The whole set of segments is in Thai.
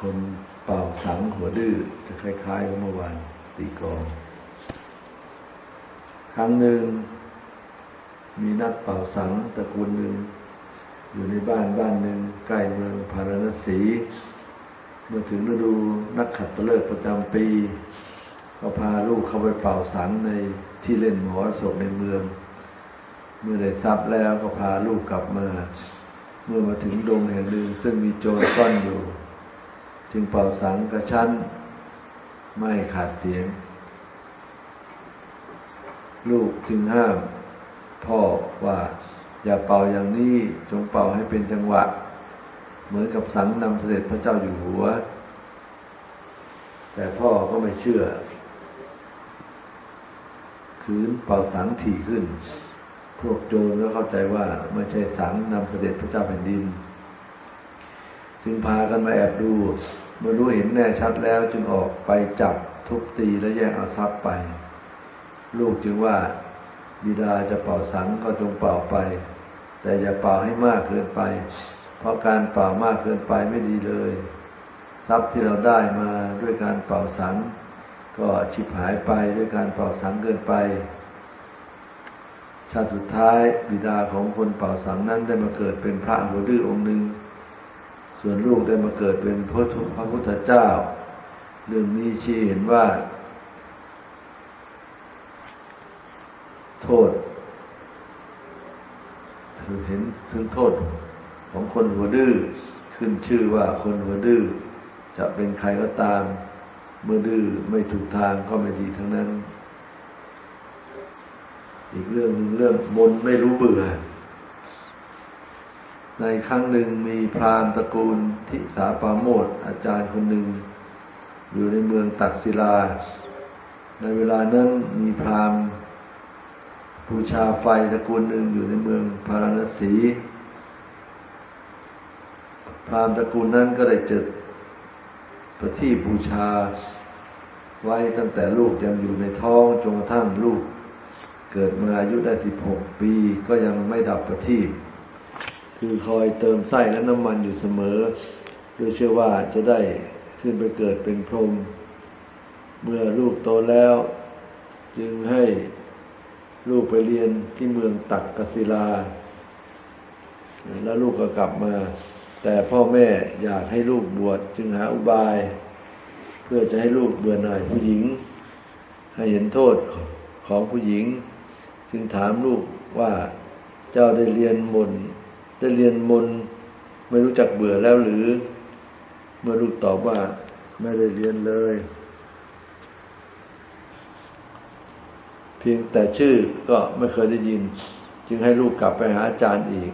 คนเป่าสังหัวดื้อจะคล้ายๆกับเมื่อวานตีกอง ครั้งหนึ่ง มีนักเป่าสังตระกูลหนึ่ง อยู่ในบ้านบ้านหนึ่งใกล้เมืองพาราณสีเมื่อถึงฤดูนักขัตฤกษ์ประจำปี ก็พาลูกเข้าไปเป่าสังในที่เล่นหมอศพในเมือง เมื่อได้ทรัพย์แล้วก็พาลูกกลับมา เมื่อมาถึงดงแห่งหนึ่งซึ่งมีโจรก้อนอยู่ จึงเป่าสังกระชั้น ไม่ขาดเสียง ลูกจึงห้าม พ่อว่าอย่าเป่าอย่างนี้จงเป่าให้เป็นจังหวะ เหมือนกับสังนำเสด็จพระเจ้าอยู่หัว แต่พ่อก็ไม่เชื่อ คืนเป่าสังถี่ขึ้น พวกโจรก็เข้าใจว่าไม่ใช่สังนำเสด็จพระเจ้าแผ่นดิน จึงพากันมาแอบดูเมื่อรู้เห็นแน่ชัดแล้วจึงออกไปจับทุบตีและแย่งเอาทรัพย์ไป ลูกจึงว่าบิดาจะเป่าสังก็จงเป่าไป แต่อย่าเป่าให้มากเกินไป เพราะการเป่ามากเกินไปไม่ดีเลย ทรัพย์ที่เราได้มาด้วยการเป่าสัง ก็ฉิบหายไปด้วยการเป่าสังเกินไป ชาติสุดท้ายบิดาของคนเป่าสังนั้นได้มาเกิดเป็นพระหัวดื้อองค์หนึ่ง ส่วนลูกได้มาเกิดเป็นพระพุทธเจ้า เรื่องนี้ชี้เห็นว่า โทษถือเห็นถึงโทษของคนหัวดื้อขึ้นชื่อว่าคนหัวดื้อจะเป็นใครก็ตาม เมื่อดื้อไม่ถูกทางก็ไม่ดีทั้งนั้น อีกเรื่องหนึ่งเรื่องมนไม่รู้เบื่อ ในครั้งหนึ่งมีพราหมณ์ตระกูลทิสาปาโมดอาจารย์คนหนึ่ง อยู่ในเมืองตักศิลา ในเวลานั้นมีพราหมณ์บูชาไฟตระกูลหนึ่งอยู่ในเมืองพาราณสี พราหมณ์ตระกูลนั้นก็ได้จัดประทีปบูชาไว้ตั้งแต่ลูกยังอยู่ในท้องจนกระทั่งลูก เกิดมาอายุได้สิบหกปีก็ยังไม่ดับประทีปคือคอยเติมไส้และน้ำมันอยู่เสมอโดยเชื่อว่าจะได้ขึ้นไปเกิดเป็นพรหมเมื่อลูกโตแล้ว จึงให้ลูกไปเรียนที่เมืองตักกศิลา แล้วลูกก็กลับมา แต่พ่อแม่อยากให้ลูกบวชจึงหาอุบาย เพื่อจะให้ลูกเบื่อหน่ายผู้หญิง ให้เห็นโทษของผู้หญิง จึงถามลูกว่าเจ้าได้เรียนมนได้เรียนมนไม่รู้จักเบื่อแล้วหรือ เมื่อลูกตอบว่า ไม่ได้เรียนเลย เพียงแต่ชื่อก็ไม่เคยได้ยิน จึงให้ลูกกลับไปหาอาจารย์อีก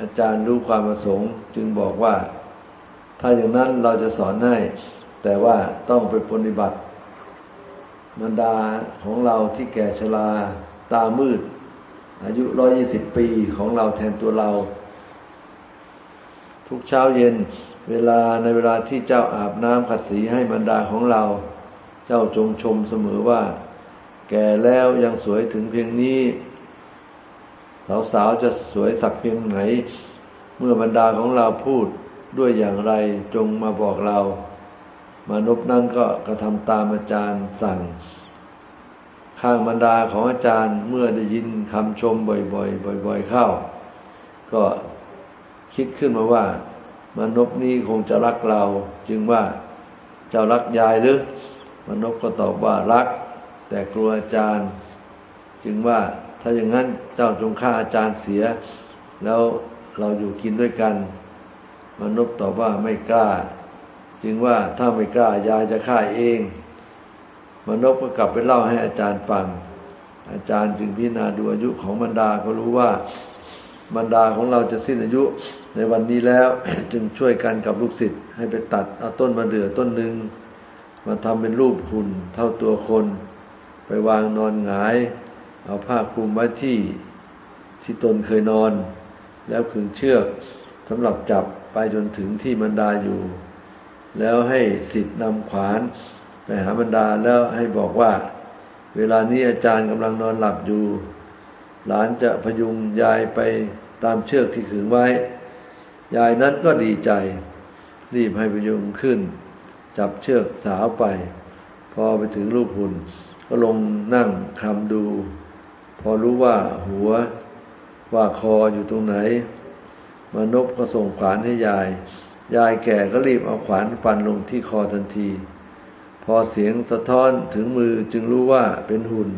อาจารย์รู้ความประสงค์ จึงบอกว่า ถ้าอย่างนั้นเราจะสอนให้ แต่ว่าต้องไปปฏิบัติมารดาของเราที่แก่ชรา ตามืด อายุร้อยี่สิบปีของเราแทนตัวเรา ทุกเช้าเย็น เวลาในเวลาที่เจ้าอาบน้ำขัดสีให้มารดาของเรา เจ้าจงชมเสมอว่า แก่แล้วยังสวยถึงเพียงนี้ สาวๆจะสวยสักเพียงไหน เมื่อบรรดาของเราพูดด้วยอย่างไรจงมาบอกเรามานพนั้นก็กระทำตามอาจารย์สั่ง ข้างบรรดาของอาจารย์เมื่อได้ยินคำชมบ่อยๆบ่อย ๆ เข้า ก็คิดขึ้นมาว่า มนพนี้คงจะรักเรา จึงว่าเจ้ารักยายหรือมนพก็ตอบว่ารัก แต่กลัวอาจารย์ จึงว่าถ้าอย่างนั้นเจ้าจงฆ่าอาจารย์เสีย แล้วเราอยู่กินด้วยกัน มนุษย์ตอบว่าไม่กล้า จึงว่าถ้าไม่กล้ายายจะฆ่าเอง มนุษย์ก็กลับไปเล่าให้อาจารย์ฟัง อาจารย์จึงพิจารณาดูอายุของบรรดาก็รู้ว่าบรรดาของเราจะสิ้นอายุในวันนี้แล้วจึงช่วยกันกับลูกศิษย์ให้ไปตัดเอาต้นมะเดื่อต้นหนึ่งมาทำเป็นรูปหุ่นเท่าตัวคน ไปวางนอนหงาย เอาผ้าคลุมไว้ที่ที่ตนเคยนอน แล้วขึงเชือกสำหรับจับไปจนถึงที่บรรดาอยู่ แล้วให้สิทธิ์นำขวาน ไปหาบรรดาแล้วให้บอกว่า เวลานี้อาจารย์กำลังนอนหลับอยู่ หลานจะพยุงยายไปตามเชือกที่ขึงไว้ ยายนั้นก็ดีใจ รีบให้พยุงขึ้น จับเชือกสาวไป พอไปถึงรูปหุ่น ก็ลงนั่งคลำดู พอรู้ว่าหัวว่าคออยู่ตรงไหน มนพก็ส่งขวานให้ยาย ยายแก่ก็รีบเอาขวานฟันลงที่คอทันที พอเสียงสะท้อนถึงมือจึงรู้ว่าเป็นหุ่น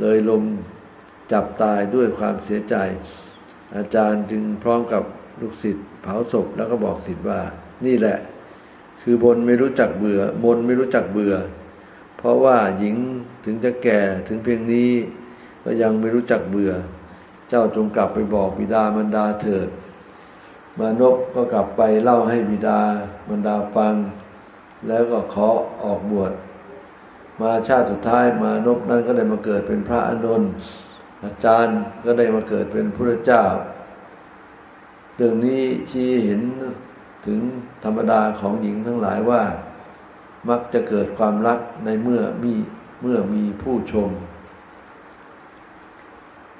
เลยลมจับตายด้วยความเสียใจ อาจารย์จึงพร้อมกับลูกศิษย์เผาศพแล้วก็บอกศิษย์ว่า นี่แหละ คือบนไม่รู้จักเบื่อมนไม่รู้จักเบื่อ เพราะว่าหญิงถึงจะแก่ถึงเพียงนี้ ก็ยังไม่รู้จักเบื่อ เจ้าจงกลับไปบอกบิดามารดาเถิดมานพก็กลับไปเล่าให้บิดามารดาฟัง แล้วก็ขอออกบวช มาชาติสุดท้ายมานพนั้นก็ได้มาเกิดเป็นพระอานนอาจารย์ก็ได้มาเกิดเป็นพระเจ้า เรื่องนี้ชี้เห็นถึงธรรมดาของหญิงทั้งหลายว่า มักจะเกิดความรักในเมื่อมีเมื่อมีผู้ชม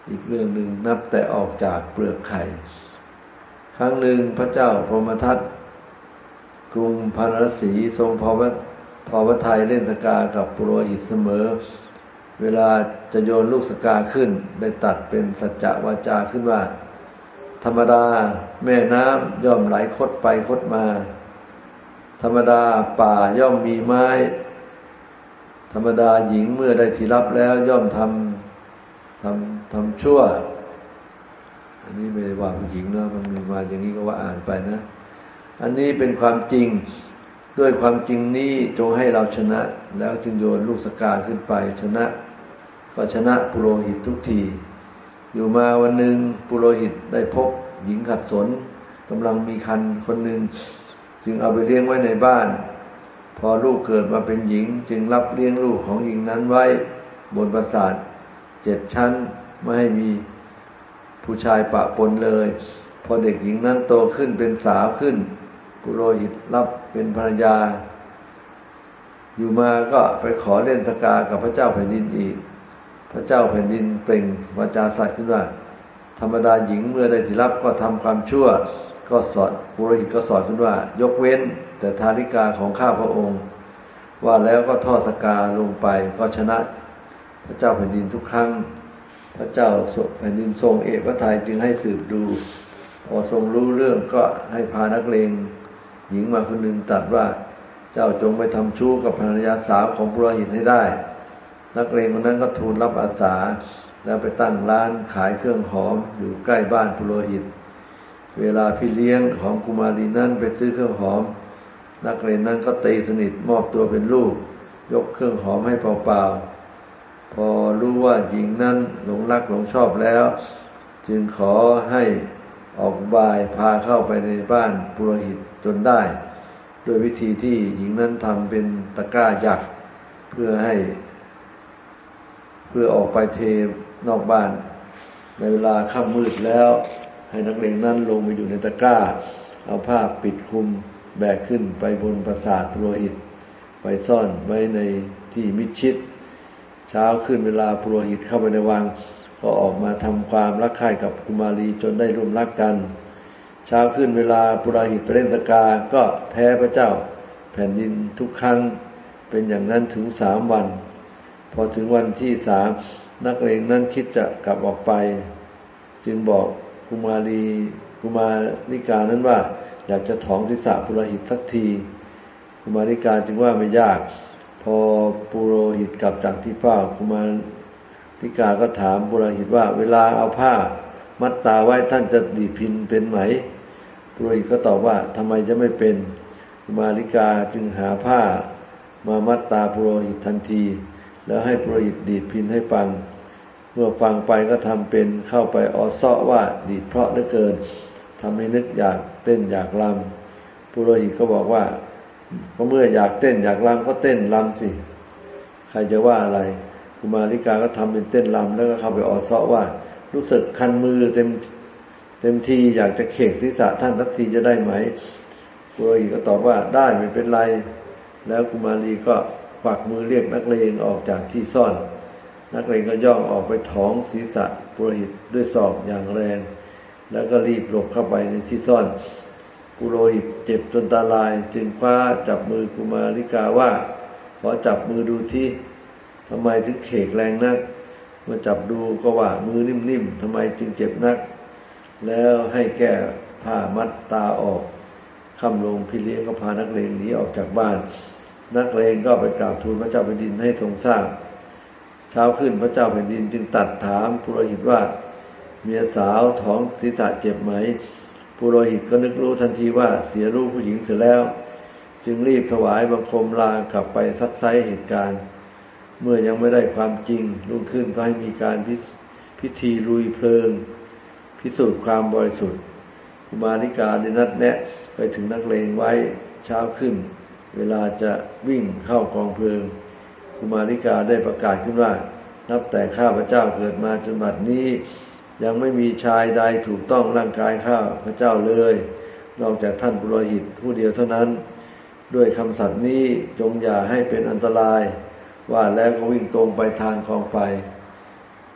อีกเรื่องหนึ่งนับแต่ออกจากเปลือกไข่ ครั้งหนึ่งพระเจ้าพรหมทัต กรุงพาราสีทรงพอวพอวไทยเล่นสกากับปุโรหิตเสมอ เวลาจะโยนลูกสกาขึ้น ได้ตัดเป็นสัจจะวาจาขึ้นว่า ธรรมดาแม่น้ำย่อมไหลคดไปคดมา ธรรมดาป่าย่อมมีไม้ ธรรมดาหญิงเมื่อได้ที่รับแล้วย่อมทำทำทำชั่ว อันนี้ไม่ได้ว่าผู้หญิงเนาะมันมีมาอย่างนี้ก็ว่าอ่านไปนะ อันนี้เป็นความจริงด้วยความจริงนี้จงให้เราชนะ แล้วจึงโยนลูกสกาขึ้นไปชนะ ก็ชนะปุโรหิตทุกที อยู่มาวันหนึ่งปุโรหิตได้พบหญิงขัดสนกำลังมีคันคนหนึ่งจึงเอาไปเลี้ยงไว้ในบ้าน พอลูกเกิดมาเป็นหญิง จึงรับเลี้ยงลูกของหญิงนั้นไว้บนปราสาทเจ็ดชั้นไม่ให้มีผู้ชายปะปนเลย พอเด็กหญิงนั้นโตขึ้นเป็นสาวขึ้น ปุโรหิตรับเป็นภรรยา อยู่มาก็ไปขอเล่นสกากับพระเจ้าแผ่นดินอีก พระเจ้าแผ่นดินเปล่งวาจาสัตว์ขึ้นว่า ธรรมดาหญิงเมื่อได้ที่รับก็ทำความชั่ว ก็สอนปุโรหิตก็สอนขึ้นว่า ยกเว้นแต่ทาริกาของข้าพระองค์ ว่าแล้วก็ทอดสกาลงไปก็ชนะ พระเจ้าแผ่นดินทุกครั้ง พระเจ้าแผ่นดินทรงเอกพระทัยจึงให้สืบดูพอทรงรู้เรื่องก็ให้พานักเลง หญิงมาคนหนึ่งตรัสว่า เจ้าจงไปทำชู้กับภรรยาสาวของปุโรหิตให้ได้ นักเลงคนนั้นก็ทูลรับอาสา แล้วไปตั้งร้านขายเครื่องหอมอยู่ใกล้บ้านปุโรหิต เวลาพี่เลี้ยงของกุมารีนั้นไปซื้อเครื่องหอม นักเลงนั้นก็ตีสนิทมอบตัวเป็นลูก ยกเครื่องหอมให้เปล่าๆพอรู้ว่าหญิงนั้นหลงรักหลงชอบแล้ว จึงขอให้ออกบายพาเข้าไปในบ้านปุโรหิต จนได้ โดยวิธีที่หญิงนั้นทำเป็นตะกร้ายักษ์เพื่อให้ เพื่อออกไปเทนอกบ้าน ในเวลาค่ำมืดแล้ว ให้นักเลงนั้นลงไปอยู่ในตะกร้า เอาผ้าปิดคลุมแบกขึ้นไปบนปราสาทโรหิต ไปซ่อนไว้ในที่มิดชิด เช้าขึ้นเวลาโรหิตเข้าไปในวัง ก็ออกมาทำความรักใคร่กับกุมารีจนได้ร่วมรักกัน เช้าขึ้นเวลาปุโรหิตไปเล่นตะกา ก็แพ้พระเจ้า แผ่นดินทุกครั้งเป็นอย่างนั้นถึงสามวัน พอถึงวันที่สามนักเลงนั้นคิดจะกลับออกไป จึงบอกกุมารีกุมาริกานั้นว่า อยากจะถองศีรษะปุโรหิตสักที กุมาริกาจึงว่าไม่ยาก พอปุโรหิตกลับจากที่เฝ้ากุมาริกาก็ถามปุโรหิตว่า เวลาเอาผ้า มัดตาไว้ท่านจะดีพินเป็นไหม ปุโรหิตก็ตอบว่าทำไมจะไม่เป็นกุมาริกาจึงหาผ้ามามัดตาปุโรหิตทันที แล้วให้ปุโรหิตดีดพินให้ฟัง เมื่อฟังไปก็ทำเป็นเข้าไปออเซาะว่าดีดเพราะเหลือเกินทำให้นึกอยากเต้นอยากลำปุโรหิตก็บอกว่าก็เมื่ออยากเต้นอยากลำก็เต้นลำสิใครจะว่าอะไรกุมาริกาก็ทำเป็นเต้นลำแล้วก็เข้าไปออเซาะว่า รู้สึกคันมือเต็ม เต็มทีอยากจะเข่งศีรษะท่านสักทีจะได้ไหมปุโรหิตก็ตอบว่าได้ไม่เป็นไร แล้วกุมารีก็ปักมือเรียกนักเลงออกจากที่ซ่อน นักเลงก็ย่องออกไปถองศีรษะปุโรหิตด้วยศอกอย่างแรง แล้วก็รีบหลบเข้าไปในที่ซ่อนพปุโรหิตเจ็บจนตาลาย จึงคว้าจับมือกุมาริกาว่าขอจับมือดูที่ทำไมถึงเขกแรงนัก เมื่อจับดูก็ว่ามือนิ่มๆทำไมจึงเจ็บนัก แล้วให้แก้ผ้ามัดตาออกคำลงพี่เลี้ยงก็พานักเลงหนีออกจากบ้าน นักเลงก็ไปกราบทูลพระเจ้าแผ่นดินให้ทรงทราบเช้าขึ้นพระเจ้าแผ่นดินจึงตัดถามปุโรหิตว่าเมียสาวท้องศีรษะเจ็บไหมปุโรหิตก็นึกรู้ทันทีว่าเสียรูปผู้หญิงเสร็จแล้ว จึงรีบถวายบังคมลากลับไปซักไซเหตุการณ์ เมื่อยังไม่ได้ความจริงรุ่งขึ้นก็ให้มีการพิพิธีลุยเพลิง พิสูจน์ความบริสุทธิ์กุมาริกาได้นัดแนะไปถึงนักเลงไว้เช้าขึ้น เวลาจะวิ่งเข้ากองเพลิงกุมาริกาได้ประกาศขึ้นว่า นับแต่ข้าพระเจ้าเกิดมาจนบัดนี้ ยังไม่มีชายใดถูกต้องร่างกายข้าพระเจ้าเลย นอกจากท่านปุโรหิตผู้เดียวเท่านั้น ด้วยคำสัตย์นี้จงอย่าให้เป็นอันตราย ว่าแล้วก็วิ่งตรงไปทางกองไฟ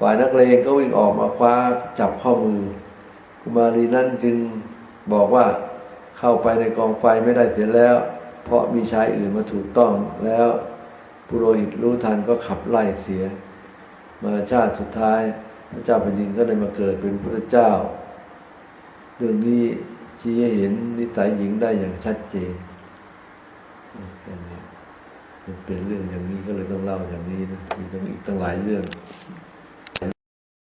ฝ่ายนักเลงก็วิ่งออกมาคว้าจับข้อมือ กุมารีนั้นจึงบอกว่าเข้าไปในกองไฟไม่ได้เสียแล้ว เพราะมีชายอื่นมาถูกต้องแล้วปุโรหิตรู้ทันก็ขับไล่เสีย มาชาติสุดท้าย พระเจ้าแผ่นดินก็ได้มาเกิดเป็นพระเจ้า เรื่องนี้ชี้ให้เห็นนิสัยหญิงได้อย่างชัดเจนมันเป็นเรื่องอย่างนี้ก็เลยต้องเล่าอย่างนี้นะมีตั้งอีกตั้งหลายเรื่อง